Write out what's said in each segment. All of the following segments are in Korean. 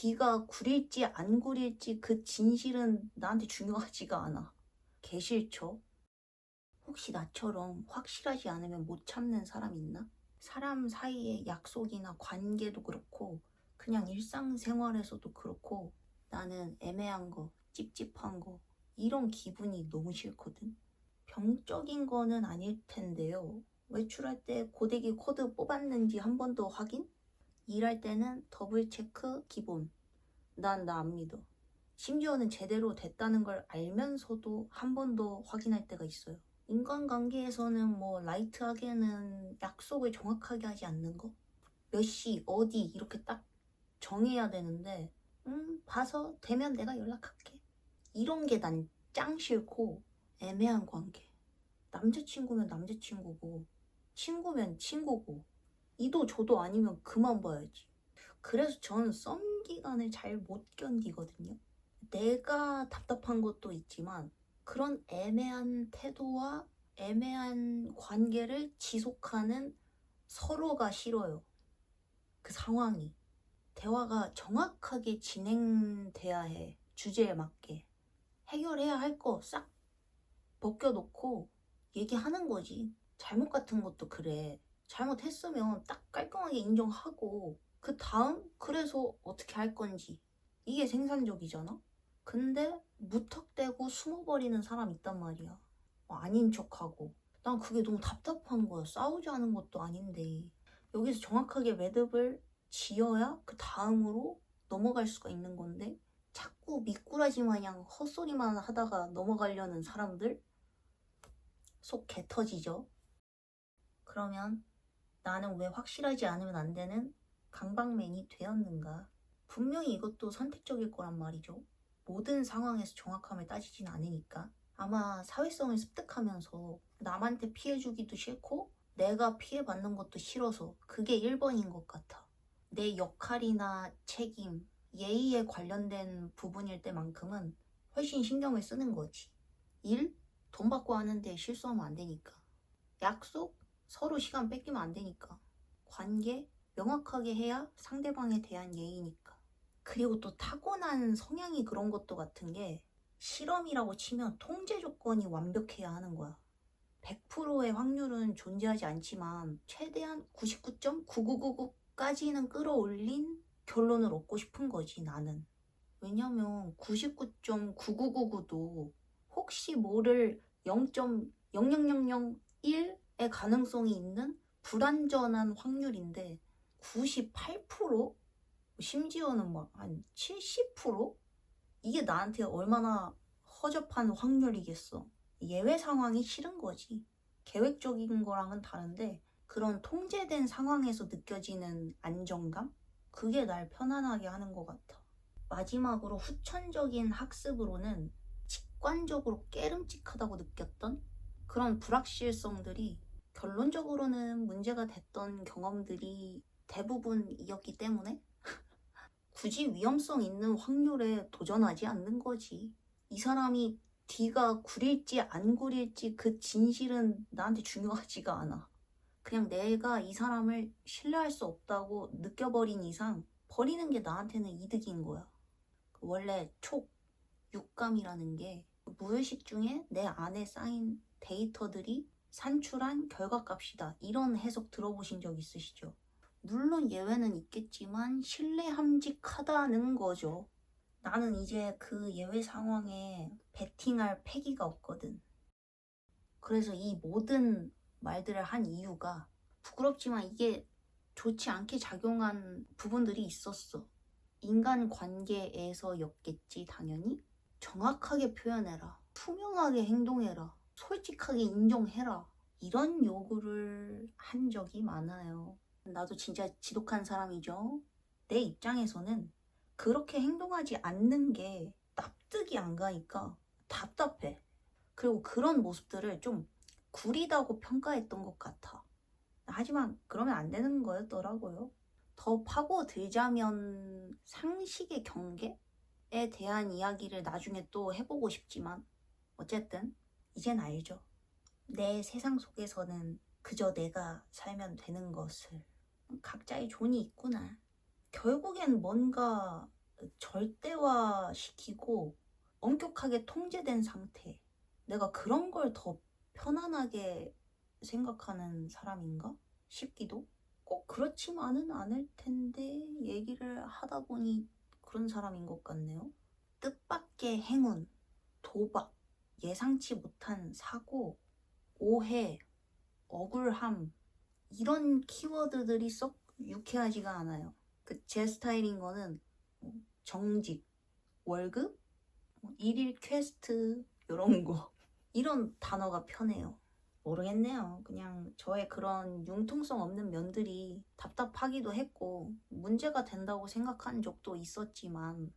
뒤가 구릴지 안 구릴지 그 진실은 나한테 중요하지가 않아. 개 싫죠? 혹시 나처럼 확실하지 않으면 못 참는 사람 있나? 사람 사이의 약속이나 관계도 그렇고 그냥 일상생활에서도 그렇고 나는 애매한 거, 찝찝한 거 이런 기분이 너무 싫거든. 병적인 거는 아닐 텐데요. 외출할 때 고데기 코드 뽑았는지 한 번 더 확인? 일할 때는 더블 체크 기본. 난 나 안 믿어. 심지어는 제대로 됐다는 걸 알면서도 한 번 더 확인할 때가 있어요. 인간관계에서는 뭐 라이트하게는 약속을 정확하게 하지 않는 거? 몇 시, 어디 이렇게 딱 정해야 되는데 음, 봐서 되면 내가 연락할게. 이런 게 난 짱 싫고 애매한 관계. 남자친구면 남자친구고 친구면 친구고 이도 저도 아니면 그만 봐야지. 그래서 저는 썸 기간을 잘 못 견디거든요. 내가 답답한 것도 있지만 그런 애매한 태도와 애매한 관계를 지속하는 서로가 싫어요. 그 상황이. 대화가 정확하게 진행돼야 해. 주제에 맞게. 해결해야 할 거 싹 벗겨놓고 얘기하는 거지. 잘못 같은 것도 그래. 잘못했으면 딱 깔끔하게 인정하고 그 다음 그래서 어떻게 할 건지 이게 생산적이잖아. 근데 무턱대고 숨어버리는 사람 있단 말이야. 뭐 아닌 척하고. 난 그게 너무 답답한 거야. 싸우자는 것도 아닌데 여기서 정확하게 매듭을 지어야 그 다음으로 넘어갈 수가 있는 건데 자꾸 미꾸라지 마냥 헛소리만 하다가 넘어가려는 사람들 속 개 터지죠. 그러면 나는 왜 확실하지 않으면 안 되는 강박맨이 되었는가? 분명히 이것도 선택적일 거란 말이죠. 모든 상황에서 정확함을 따지진 않으니까. 아마 사회성을 습득하면서 남한테 피해주기도 싫고 내가 피해받는 것도 싫어서 그게 1번인 것 같아. 내 역할이나 책임, 예의에 관련된 부분일 때만큼은 훨씬 신경을 쓰는 거지. 일? 돈 받고 하는데 실수하면 안 되니까. 약속? 서로 시간 뺏기면 안 되니까. 관계? 명확하게 해야 상대방에 대한 예의니까. 그리고 또 타고난 성향이 그런 것도 같은 게 실험이라고 치면 통제 조건이 완벽해야 하는 거야. 100%의 확률은 존재하지 않지만 최대한 99.9999까지는 끌어올린 결론을 얻고 싶은 거지 나는. 왜냐면 99.9999도 혹시 모를 0.00001의 가능성이 있는 불완전한 확률인데 98%? 심지어는 막 한 70%? 이게 나한테 얼마나 허접한 확률이겠어. 예외 상황이 싫은 거지. 계획적인 거랑은 다른데 그런 통제된 상황에서 느껴지는 안정감? 그게 날 편안하게 하는 것 같아. 마지막으로 후천적인 학습으로는 직관적으로 깨름직하다고 느꼈던 그런 불확실성들이 결론적으로는 문제가 됐던 경험들이 대부분이었기 때문에 굳이 위험성 있는 확률에 도전하지 않는 거지. 이 사람이 뒤가 구릴지 안 구릴지 그 진실은 나한테 중요하지가 않아. 그냥 내가 이 사람을 신뢰할 수 없다고 느껴버린 이상 버리는 게 나한테는 이득인 거야. 원래 촉, 육감이라는 게 무의식 중에 내 안에 쌓인 데이터들이 산출한 결과값이다. 이런 해석 들어보신 적 있으시죠? 물론 예외는 있겠지만 신뢰함직하다는 거죠. 나는 이제 그 예외 상황에 베팅할 패기가 없거든. 그래서 이 모든 말들을 한 이유가 부끄럽지만 이게 좋지 않게 작용한 부분들이 있었어. 인간 관계에서였겠지, 당연히. 정확하게 표현해라. 투명하게 행동해라. 솔직하게 인정해라. 이런 요구를 한 적이 많아요. 나도 진짜 지독한 사람이죠. 내 입장에서는 그렇게 행동하지 않는 게 납득이 안 가니까 답답해. 그리고 그런 모습들을 좀 구리다고 평가했던 것 같아. 하지만 그러면 안 되는 거였더라고요. 더 파고들자면 상식의 경계에 대한 이야기를 나중에 또 해보고 싶지만 어쨌든 이젠 알죠. 내 세상 속에서는 그저 내가 살면 되는 것을 각자의 존이 있구나. 결국엔 뭔가 절대화 시키고 엄격하게 통제된 상태. 내가 그런 걸 더 편안하게 생각하는 사람인가 싶기도 꼭 그렇지만은 않을 텐데 얘기를 하다 보니 그런 사람인 것 같네요. 뜻밖의 행운, 도박, 예상치 못한 사고, 오해, 억울함 이런 키워드들이 썩 유쾌하지가 않아요. 그 제 스타일인 거는 뭐 정직, 월급, 뭐 일일 퀘스트 이런 거 이런 단어가 편해요. 모르겠네요. 그냥 저의 그런 융통성 없는 면들이 답답하기도 했고 문제가 된다고 생각한 적도 있었지만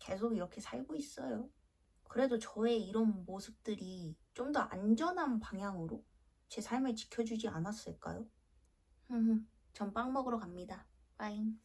계속 이렇게 살고 있어요. 그래도 저의 이런 모습들이 좀 더 안전한 방향으로 제 삶을 지켜주지 않았을까요? 전 빵 먹으러 갑니다. 빠잉.